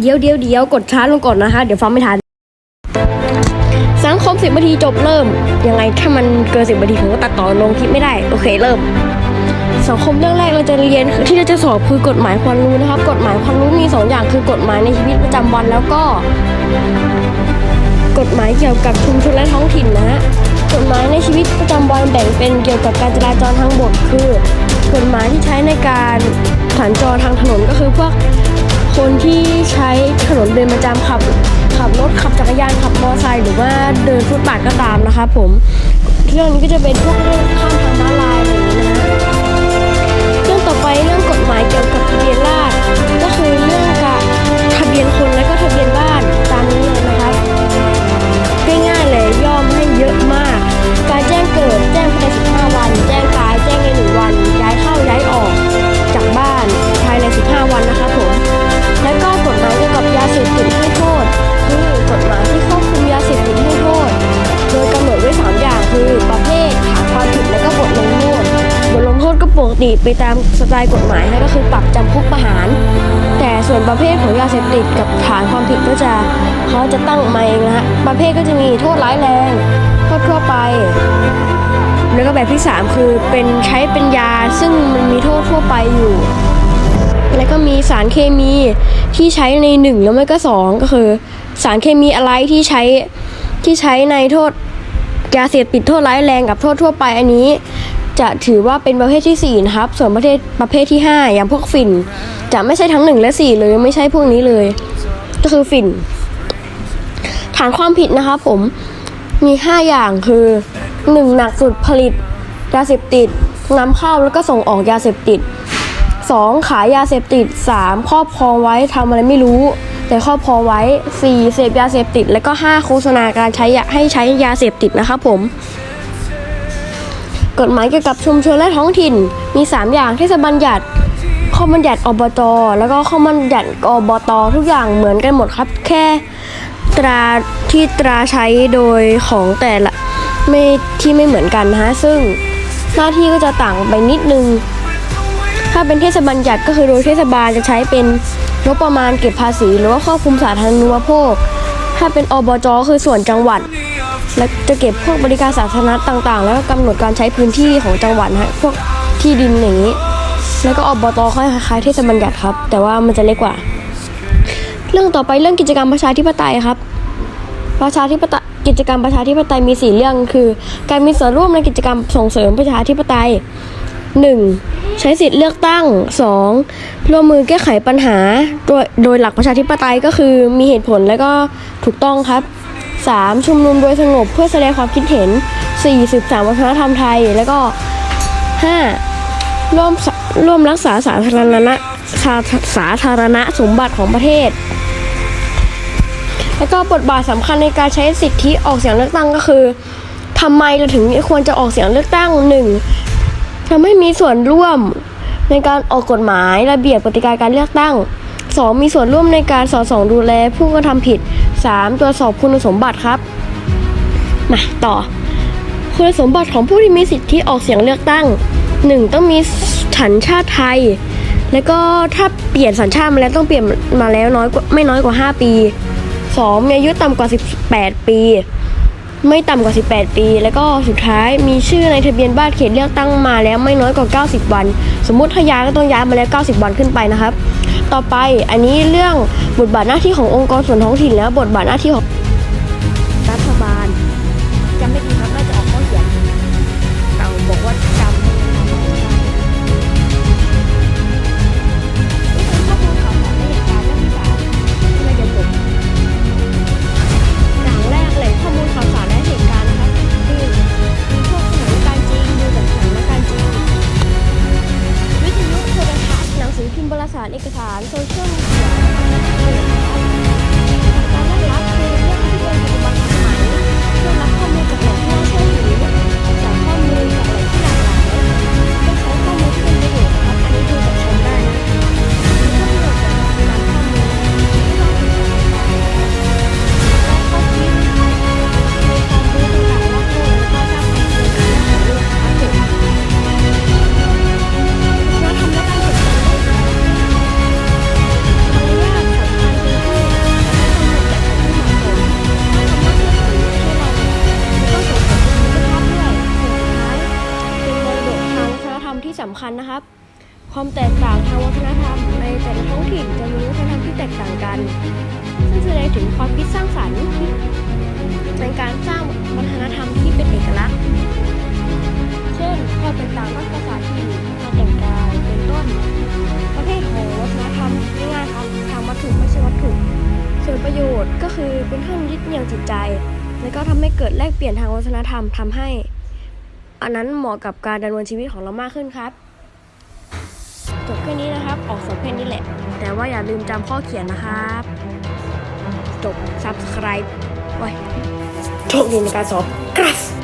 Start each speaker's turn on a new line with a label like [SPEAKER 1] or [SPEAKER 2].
[SPEAKER 1] เดี๋ยวเดี๋ยวเดี๋ยวกดช้าลงก่อนนะคะ เดี๋ยวฟังไม่ทัน สังคมสิบนาทีจบเริ่ม ยังไงถ้ามันเกินสิบนาทีผมก็ตัดต่อลงคลิปไม่ได้ โอเคเริ่ม สังคมเรื่องแรกเราจะเรียนที่เราจะสอบคือกฎหมายความรู้นะครับ กฎหมายความรู้มีสองอย่างคือกฎหมายในชีวิตประจำวันแล้วก็ กฎหมายเกี่ยวกับชุมชนและท้องถิ่นนะฮะกฎหมายในชีวิตประจำวันแบ่งเป็นเกี่ยวกับการจราจรทางบกคือกฎหมายที่ใช้ในการสัญจรทางถนนก็คือพวก คนที่ใช้ถนนเดินประจำขับขับรถขับจักรยานขับมอเตอร์ไซค์หรือว่าเดินฟุตบาทก็ตามนะคะผมเรื่องนี้ก็จะเป็นพวกเรื่องข้ามทางม้าลายอย่างนี้นะเรื่องต่อไปเรื่องกฎหมายเกี่ยวกับทะเบียนราษฎรก็คือ ปกติไปตามสไตล์กฎหมายนะก็คือปรับจำคุกประหาร แต่ส่วนประเภทของยาเสพติดกับฐานความผิดก็จะเขาจะตั้งมาเองนะฮะประเภทก็จะมีโทษร้ายแรงโทษทั่วไป แล้วก็แบบที่ 3 คือเป็นใช้เป็นยาซึ่งมันมีโทษทั่วไปอยู่ แล้วก็มีสารเคมีที่ใช้ในหนึ่งแล้วไม่ก็สองก็คือ สารเคมีอะไรที่ใช้ที่ใช้ในโทษยาเสพติดโทษร้ายแรงกับโทษทั่วไปอันนี้ จะถือว่าเป็นประเภทที่ 4 นะครับ ส่วนประเภทประเภทที่ 5 อย่างพวกฝิ่น จะไม่ใช่ทั้ง 1 และ 4 เลยไม่ใช่พวกนี้เลย ก็คือฝิ่น ฐานความผิดนะครับผมมี 5 อย่างคือ 1. หนักสุดผลิต ยาเสพติดนำเข้าแล้วก็ส่งออกยาเสพติด 2. ขายยาเสพติด 3. ครอบครองไว้ทำอะไรไม่รู้ แต่ครอบครองไว้ 4. เสพยาเสพติด แล้วก็ 5. โฆษณาการใช้ยาให้ใช้ยาเสพติดนะครับผม กฎหมายเกี่ยวกับชุมชนและท้องถิ่นมี 3 อย่างเทศบัญญัติข้อบัญญัติอบต แล้วก็ข้อบัญญัติอบต ทุกอย่างเหมือนกันหมดครับ แค่ตราที่ตราใช้โดยของแต่ละไม่ที่ไม่เหมือนกันนะฮะซึ่งหน้าที่ก็จะต่างไปนิดนึง ถ้าเป็นเทศบัญญัติก็คือโดยเทศบาลจะใช้เป็นงบประมาณเก็บภาษี หรือว่าควบคุมสาธารณูปโภค ถ้าเป็นอบจคือส่วนจังหวัด และจะเก็บพวกบริการสาธารณะต่างๆ แล้วก็กำหนดการใช้พื้นที่ของจังหวัดนะฮะพวกที่ดินอย่างนี้ แล้วก็อบตคล้ายๆเทศบัญญัติครับ แต่ว่ามันจะเล็กกว่า เรื่องต่อไปเรื่องกิจกรรมประชาธิปไตยครับ ประชาธิปไตยกิจกรรมประชาธิปไตยมีสี่เรื่องคือ การมีส่วนร่วมในกิจกรรมส่งเสริมประชาธิปไตย 1. ใช้สิทธิ์เลือกตั้ง 2. ร่วมมือแก้ไขปัญหา โดยโดยหลักประชาธิปไตยก็คือมีเหตุผลและก็ถูกต้องครับ 3. ชุมนุมโดยสงบเพื่อแสดงความคิดเห็น 4. สืบสานวัฒนธรรมไทย แล้วก็ 5. ร่วมร่วมรักษาสาธารณะสาสาธารณสมบัติของประเทศ แล้วก็บทบาทสำคัญในการใช้สิทธิออกเสียงเลือกตั้งก็คือทำไมเราถึงควรจะออกเสียงเลือกตั้งหนึ่งทำให้มีส่วนร่วมในการออกกฎหมายระเบียบกติกาการเลือกตั้ง 2. มีส่วนร่วมในการสอดส่องดูแลผู้กระทำผิด 3. ตรวจสอบคุณสมบัติครับ มาต่อ คุณสมบัติของผู้ที่มีสิทธิออกเสียงเลือกตั้ง 1. ต้องมีสัญชาติไทย แล้วก็ถ้าเปลี่ยนสัญชาติมาแล้วต้องเปลี่ยนมาแล้วน้อยไม่น้อยกว่า 5 ปี 2. มีอายุต่ำกว่า 18 ปี ไม่ต่ำกว่า 18 ปี แล้วก็สุดท้ายมีชื่อในทะเบียนบ้านเขตเลือกตั้งมาแล้วไม่น้อยกว่า 90 วัน สมมุติถ้าย้ายก็ต้องย้ายมาแล้ว 90 วันขึ้นไปนะครับ ต่อไป อันนี้เรื่องบทบาทหน้าที่ขององค์กรส่วนท้องถิ่นแล้วบทบาทหน้าที่ของรัฐบาลจำไม่ารเอกสารโซเชียลมี ความแตกต่างทางวัฒนธรรมในแต่ละท้องถิ่นจะมีวัฒนธรรมที่แตกต่างกัน ซึ่งแสดงถึงความคิดสร้างสรรค์ในการสร้างวัฒนธรรมที่เป็นเอกลักษณ์ เช่นความแตกต่างด้านภาษาถิ่การแต่งกายเป็นต้น ประเภทของวัฒนธรรมง่ายๆครับทางวัตถุไม่ใช่วัตถุส่วนประโยชน์ก็คือเป็นเครื่องยึดเหนี่ยวจิตใจ แล้วก็ทำให้เกิดแลกเปลี่ยนทางวัฒนธรรมทำให้ อันนั้นเหมาะกับการดำเนินชีวิตของเรามากขึ้นครับจบแค่นี้นะครับ ออกสองแค่นี้แหละ แต่ว่าอย่าลืมจำข้อเขียนนะครับ จบ subscribe ไว้โชคดีในการสอบกราฟ